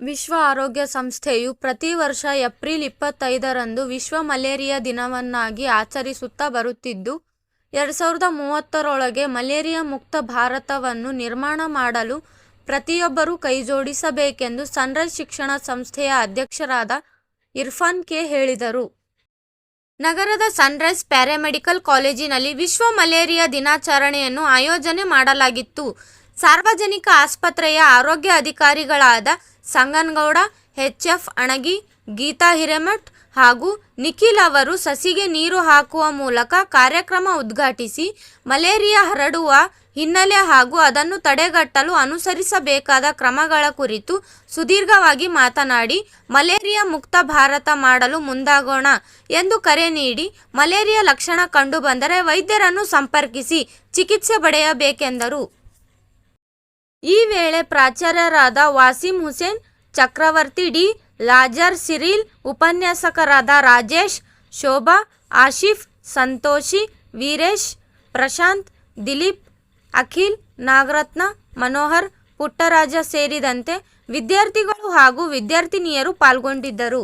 ವಿಶ್ವ ಆರೋಗ್ಯ ಸಂಸ್ಥೆಯು ಪ್ರತಿ ವರ್ಷ ಏಪ್ರಿಲ್ ಇಪ್ಪತ್ತೈದರಂದು ವಿಶ್ವ ಮಲೇರಿಯಾ ದಿನವನ್ನಾಗಿ ಆಚರಿಸುತ್ತಾ ಬರುತ್ತಿದ್ದು, ಎರಡು ಸಾವಿರದ ಮೂವತ್ತರೊಳಗೆ ಮಲೇರಿಯಾ ಮುಕ್ತ ಭಾರತವನ್ನು ನಿರ್ಮಾಣ ಮಾಡಲು ಪ್ರತಿಯೊಬ್ಬರೂ ಕೈಜೋಡಿಸಬೇಕೆಂದು ಸನ್ರೈಸ್ ಶಿಕ್ಷಣ ಸಂಸ್ಥೆಯ ಅಧ್ಯಕ್ಷರಾದ ಇರ್ಫಾನ್ ಕೆ ಹೇಳಿದರು. ನಗರದ ಸನ್ರೈಸ್ ಪ್ಯಾರಾಮೆಡಿಕಲ್ ಕಾಲೇಜಿನಲ್ಲಿ ವಿಶ್ವ ಮಲೇರಿಯಾ ದಿನಾಚರಣೆಯನ್ನು ಆಯೋಜನೆ ಮಾಡಲಾಗಿತ್ತು. ಸಾರ್ವಜನಿಕ ಆಸ್ಪತ್ರೆಯ ಆರೋಗ್ಯ ಅಧಿಕಾರಿಗಳಾದ ಸಂಗನಗೌಡ, ಎಚ್ಎಫ್ ಅಣಗಿ, ಗೀತಾ ಹಿರೇಮಠ್ ಹಾಗೂ ನಿಖಿಲ್ ಅವರು ಸಸಿಗೆ ನೀರು ಹಾಕುವ ಮೂಲಕ ಕಾರ್ಯಕ್ರಮ ಉದ್ಘಾಟಿಸಿ ಮಲೇರಿಯಾ ಹರಡುವ ಹಿನ್ನೆಲೆ ಹಾಗೂ ಅದನ್ನು ತಡೆಗಟ್ಟಲು ಅನುಸರಿಸಬೇಕಾದ ಕ್ರಮಗಳ ಕುರಿತು ಸುದೀರ್ಘವಾಗಿ ಮಾತನಾಡಿ, ಮಲೇರಿಯಾ ಮುಕ್ತ ಭಾರತ ಮಾಡಲು ಮುಂದಾಗೋಣ ಎಂದು ಕರೆ ನೀಡಿ, ಮಲೇರಿಯಾ ಲಕ್ಷಣ ಕಂಡುಬಂದರೆ ವೈದ್ಯರನ್ನು ಸಂಪರ್ಕಿಸಿ ಚಿಕಿತ್ಸೆ ಪಡೆಯಬೇಕೆಂದರು. ಈ ವೇಳೆ ಪ್ರಾಚಾರ್ಯರಾದ Wasim Hussain, Chakravarthi D. Lazar, Cyril ಉಪನ್ಯಾಸಕರಾದ ರಾಜೇಶ್, ಶೋಭಾ, ಆಶಿಫ್, ಸಂತೋಷಿ, ವೀರೇಶ್, ಪ್ರಶಾಂತ್, ದಿಲೀಪ್, ಅಖಿಲ್, ನಾಗರತ್ನ, ಮನೋಹರ್, ಪುಟ್ಟರಾಜ ಸೇರಿದಂತೆ ವಿದ್ಯಾರ್ಥಿಗಳು ಹಾಗೂ ವಿದ್ಯಾರ್ಥಿನಿಯರು ಪಾಲ್ಗೊಂಡಿದ್ದರು.